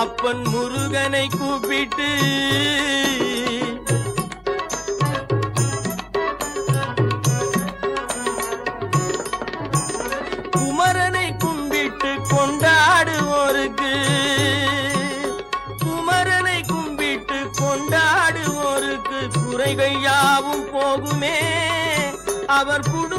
அப்பன் முருகனை கூப்பிட்டு குமரனை கும்பிட்டு கொண்டாடுவோருக்கு குமரனை கும்பிட்டு கொண்டாடுவோருக்கு குறைகள் யாவும் போகுமே. அவர் குடும்பமும்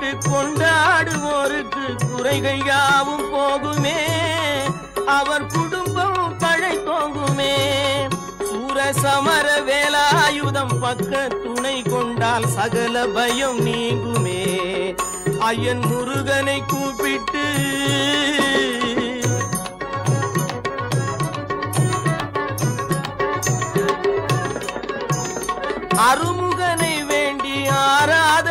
கும்பிட்டு கொண்டாடுவோருக்கு குறைகள் யாவும் போகுமே. அவர் குடும்பம் பழை தோங்குமே. சூர சமர வேலாயுதம் பக்க துணை கொண்டால் சகல பயம் நீங்குமே. ஐயன் முருகனை கூப்பிட்டு அருமுகனை வேண்டி ஆராத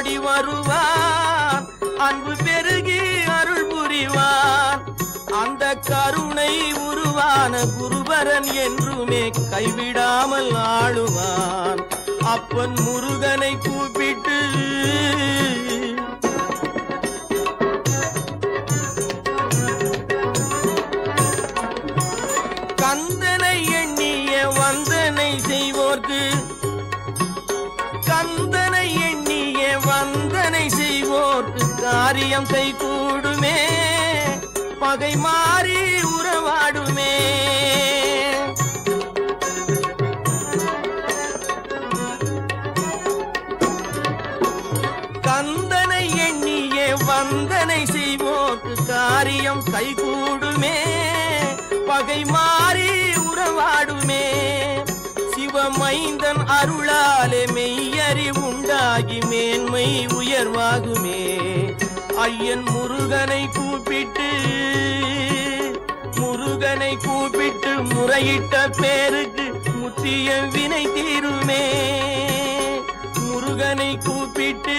ஓடி வருவான் அன்பு பெருகி அருள் புரிவான் அந்த கருணை உருவான குருபரன் என்றுமே கைவிடாமல் ஆளுவான். அப்பன் முருகனை கூப்பிட்டு கந்தனை எண்ணிய வந்தனை செய்வோர்க்கு. கந்தனை காரியம் கை கூடுமே பகை மாறி உறவாடுமே. கந்தனை எண்ணிய வந்தனை செய்வோக்கு காரியம் கைகூடுமே. பகை மாறி உறவாடுமே. சிவமைந்தன் அருளாலே மெய்யறி உண்டாகி மேன்மை உயர்வாகுமே. ஐயன் முருகனை கூப்பிட்டு முருகனை கூப்பிட்டு முறையிட்ட பேருக்கு முத்திய வினை தீருமே. முருகனை கூப்பிட்டு